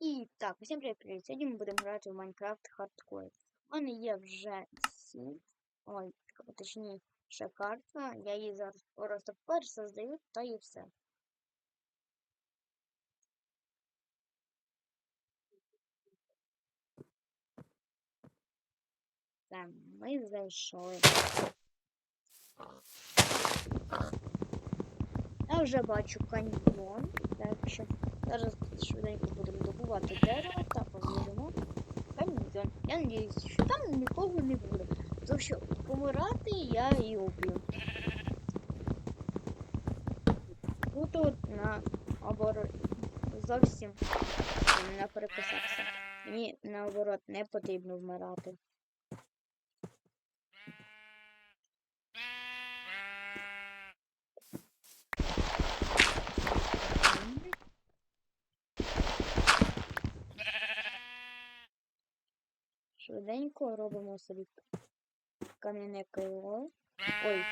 І так, усім привіт, привіт. Сьогодні ми будемо грати в Майнкрафт Hardcore. У мене є вже сім. Ой, точніше карта. Я її зараз просто пересоздаю, та і все. Так, ми зайшли. Я вже бачу каньйон, так що зараз швиденько будемо добувати дерево та поїдемо каньйон. Я надіюсь, що там нікого не буде. Тому що помирати я і. Тут от на оборот зовсім не переписався. Мені наоборот не потрібно вмирати. Швиденько робимо собі кам'яне кайло. Ой,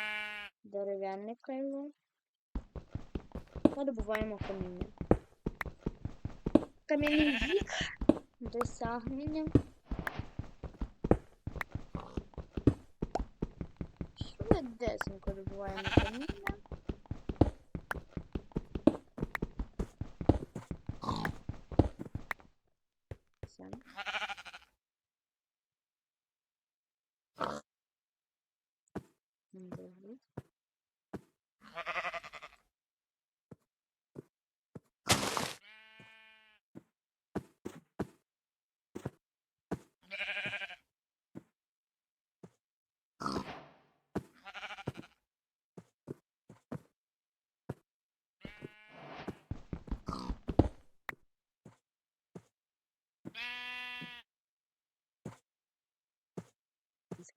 дерев'яне кайло. Та добуваємо каміння. Кам'яний вік досягнення. Швидесенько добуваємо каміння. Все. Добре.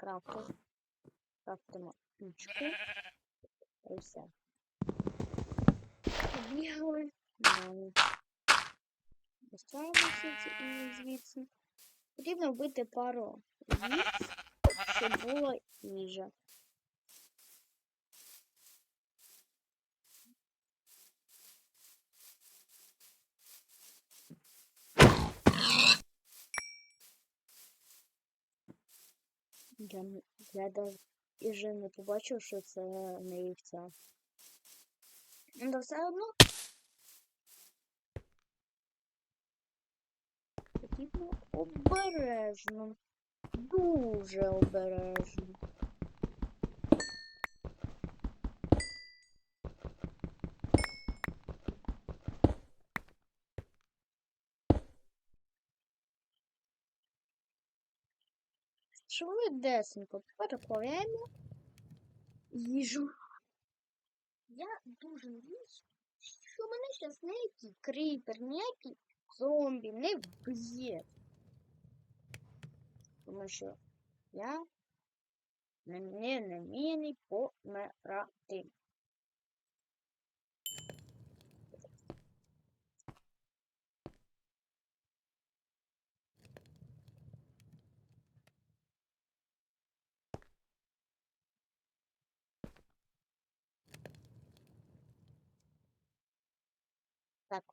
Скрафтив. крафтимо пічку. І все. Побігли. Далі. Достаємося звідси. Потрібно вбити пару віць, щоб було їжа. Я, я і вже не побачив, що це не вівця. Ну, все одно. Потрібно обережно. Дуже обережно. Швидесенько переплавляємо їжу. Я дуже надіюсь, що мене зараз ніякий кріпер, ніякий зомбі не вб'є. Тому що я не, не намірений помирати. Так.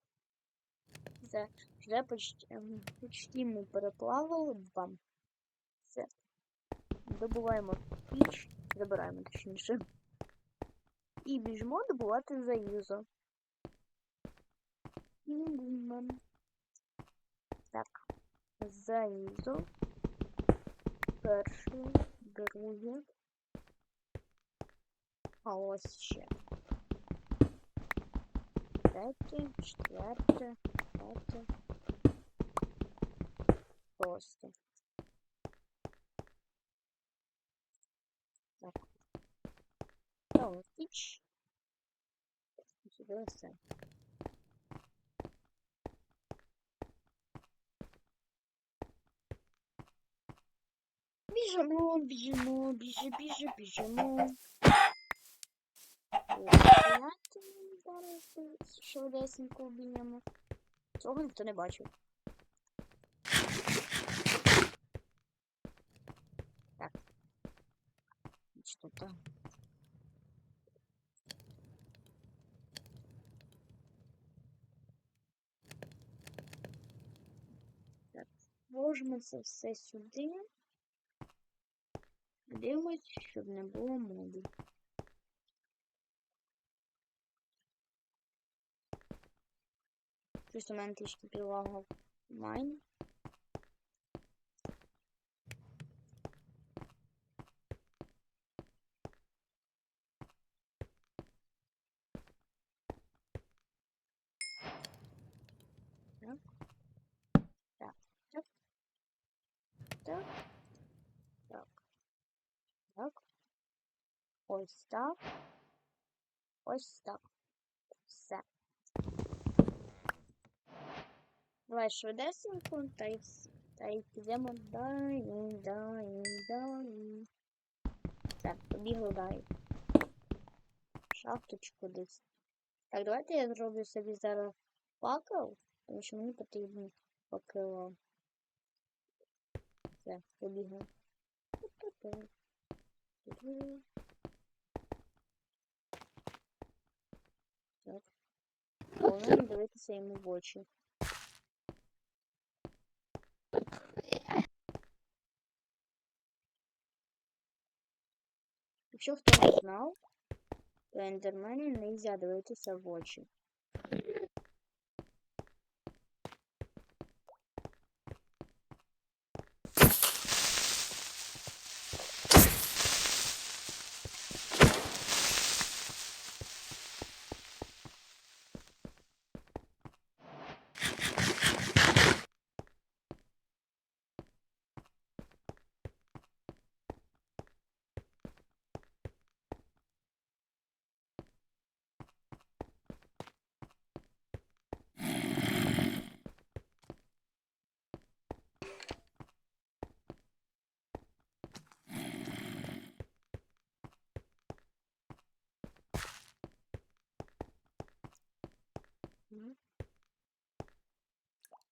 Це вже почти, ем, почти ми переплавили два. Все. Добуваємо піч, забираємо точніше. І біжимо добувати залізо. Так. Залізо. Перше, друге. А ось ще. Третє, четверте, п'яте. Шосте. Так. Ставимо піч. І Сюди все. Біжимо, біжимо, біжи, біжи, біжимо. Давайте ми зараз швидесенько обіймемо. Цього ніхто не бачив. Так. Що там? Вложимо це все сюди. Дивимось, щоб не було мобів. Щось у мене трішки підлагав майн. Так. Так. Так. Так. Так. Так. Ось так. Ось так. Все. Давай швидесенько, та й та й підемо далі, далі, далі. Так, побігли далі. Шахточку десь. Так, давайте я зроблю собі зараз факел, тому що мені потрібен факел. Все, побігли. Так. Не дивитися йому в очі. Якщо хто не знав, то ендермені не можна дивитися в очі.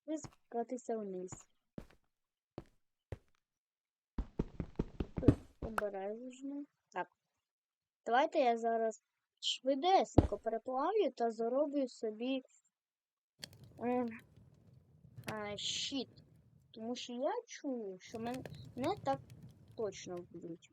І спускатися вниз. Обережно. Так. Давайте я зараз швидесенько переплавлю та зароблю собі е, е, щит. Тому що я чую, що мен- мене так точно вб'ють.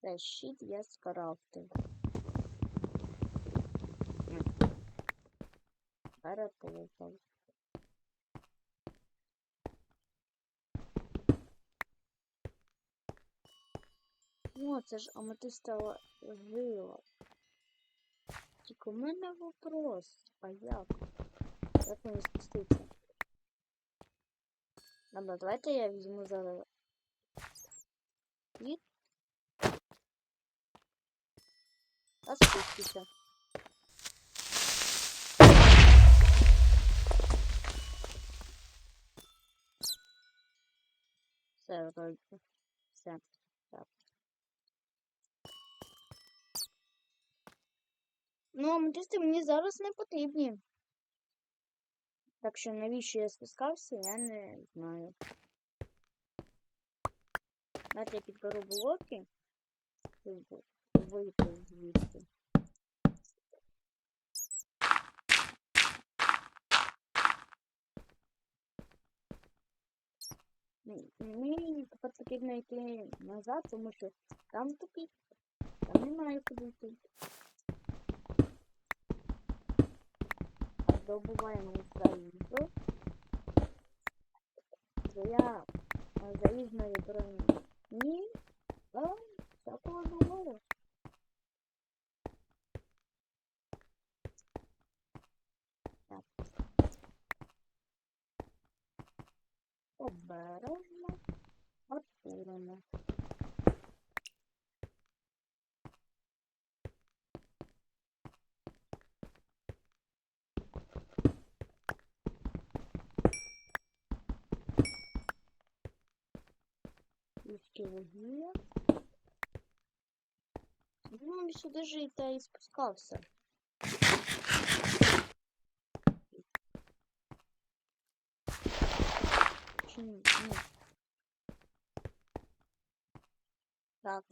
Та щит я скрафтив. Переплутав. О, це ж аметистова жила. Тільки у мене вопрос. А як? Як мені спуститься? Ладно, давайте я візьму зараз. І... Та. Все, вроді. Все. Так. Ну, аметисти мені зараз не потрібні. Так що навіщо я спускався, я не знаю. Давайте я підберу блоки. Вийти звідси. Мені потрібно йти назад, тому що там тупик. Там немає куди йти. Добуваємо. Бо я залізної броні. Ні, а такого говорю. Обережно. Отпуримо. Трішки вугілля. Він сюди ж і та і спускався. Ні. Так.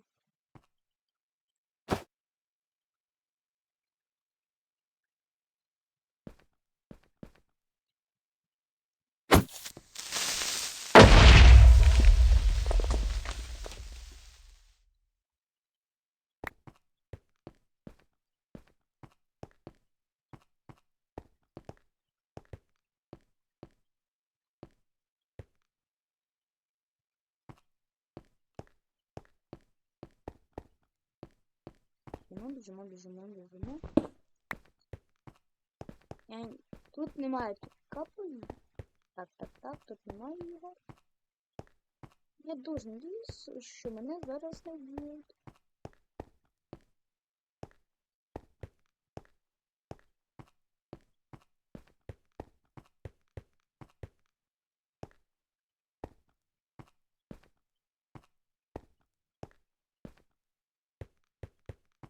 Біжимо, біжимо, біжимо, біжимо. Я... Тут немає тут. Так, так, так, тут немає його. Я дуже надіюсь, що мене зараз не вб'ють.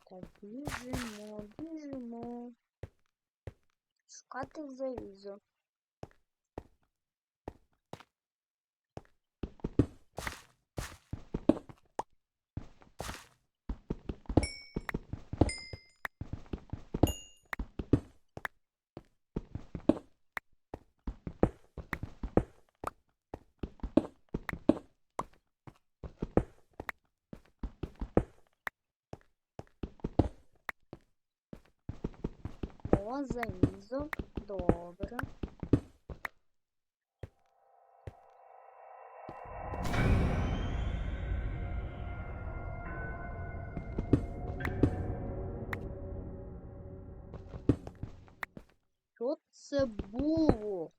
Так, біжимо, біжимо. Шукати залізо. О, залізо. Добре. Що це було?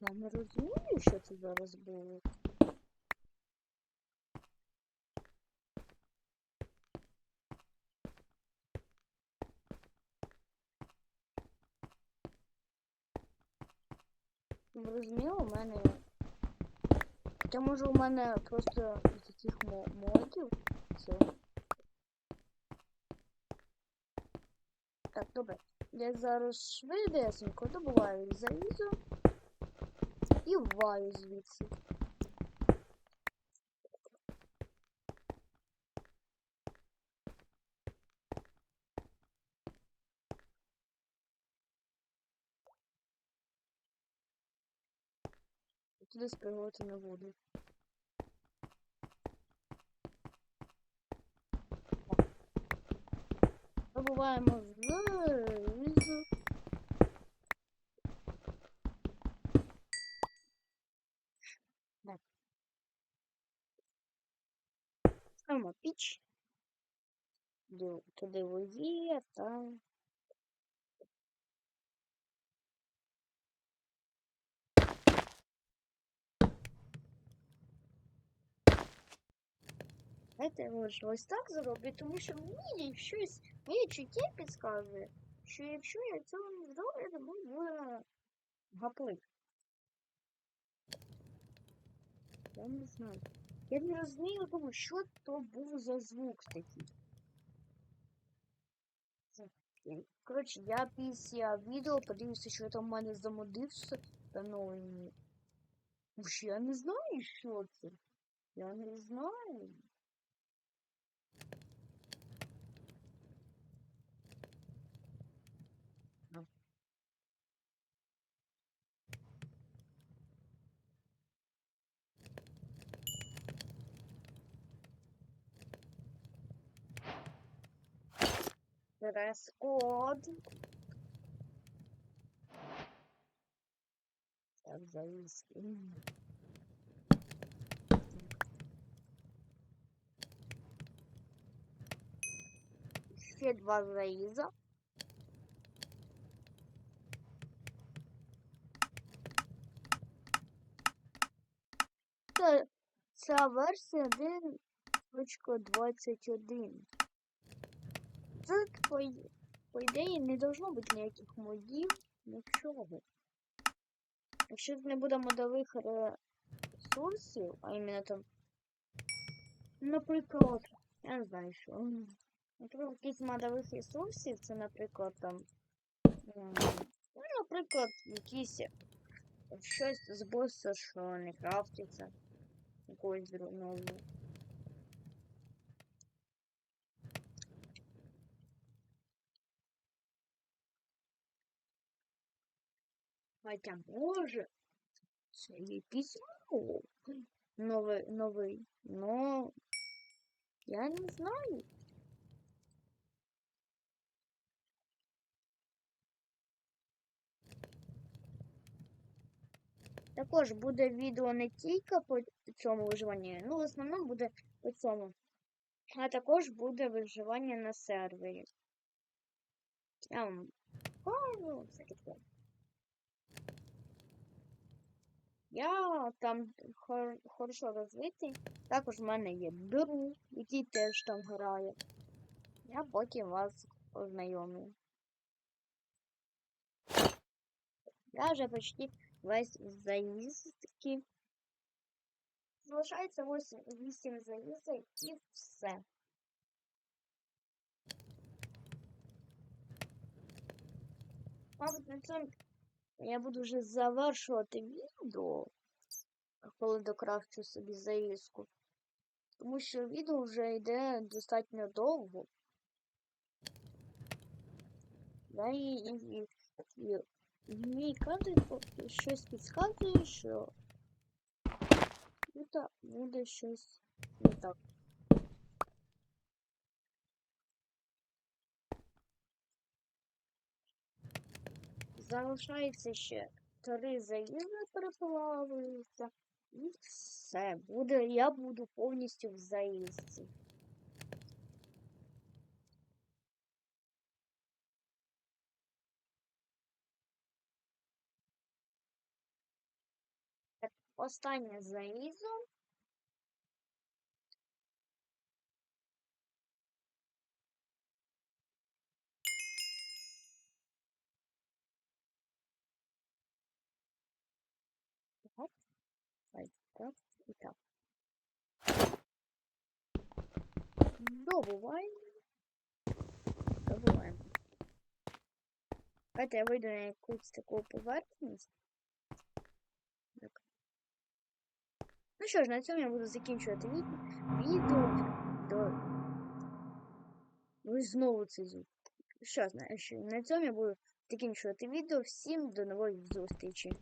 Я не розумію, що це зараз. Зрозуміло, у мене. Хоча може у мене просто таких мо- модів. Це. Так, добре. Я зараз швидесенько добуваю залізо і вваю звідси. Туди спригувати не буду. Добуваємо залізо. Так. Ду- Туди вугілля та. Знаєте, ось, ось так зроблю, тому що мені щось, моє чуття підказує, що якщо я цього не зроблю, то буде гаплик. Я не знаю. Я не розумію, тому що то був за звук такий. Коротше, я після відео подивився, що там в мене замодився та новий. Боже, я не знаю, що це. Я не знаю. Дрес-код. Так, зависки. Ще два заїза. Ця версія 1.21. Це по, по ідеї не должно бути ніяких модів, нічого. Якщо тут не буде модових ресурсів, а іменно там, наприклад, я не знаю що. Наприклад, якісь модових ресурсів, це, наприклад, там. Ну, наприклад, якісь щось з боса, що не крафтиться. Якогось нового. Хоча може. Це якийсь. Новий, новий. Но я не знаю. Також буде відео не тільки по цьому виживанні, ну в основному буде по цьому. А також буде виживання на сервері. Я вам покажу все таке. Я там хор хорошо розвитий. Також в мене є друг, який теж там грає. Я потім вас познайомлю. Я вже почти весь заїзд такий. Залишається 8, 8 заїздів і все. Мабуть, на цьому я буду вже завершувати відео, коли докрафчу собі заїздку. Тому що відео вже йде достатньо довго. Да, і, і, і, і, мій кадр щось підказує, що тут буде щось не так. Залишається ще три заїзди переплавуються. І все. Буде, я буду повністю в заїзді. Останнє заїзду. Так, так, і так. Добуваємо. Добуваємо. Давайте я вийду на якусь таку поверхність. Так. Ну що ж, на цьому я буду закінчувати від... відео. До... Ну і знову це звук. Що знаєш, на цьому я буду закінчувати відео. Всім до нової зустрічі.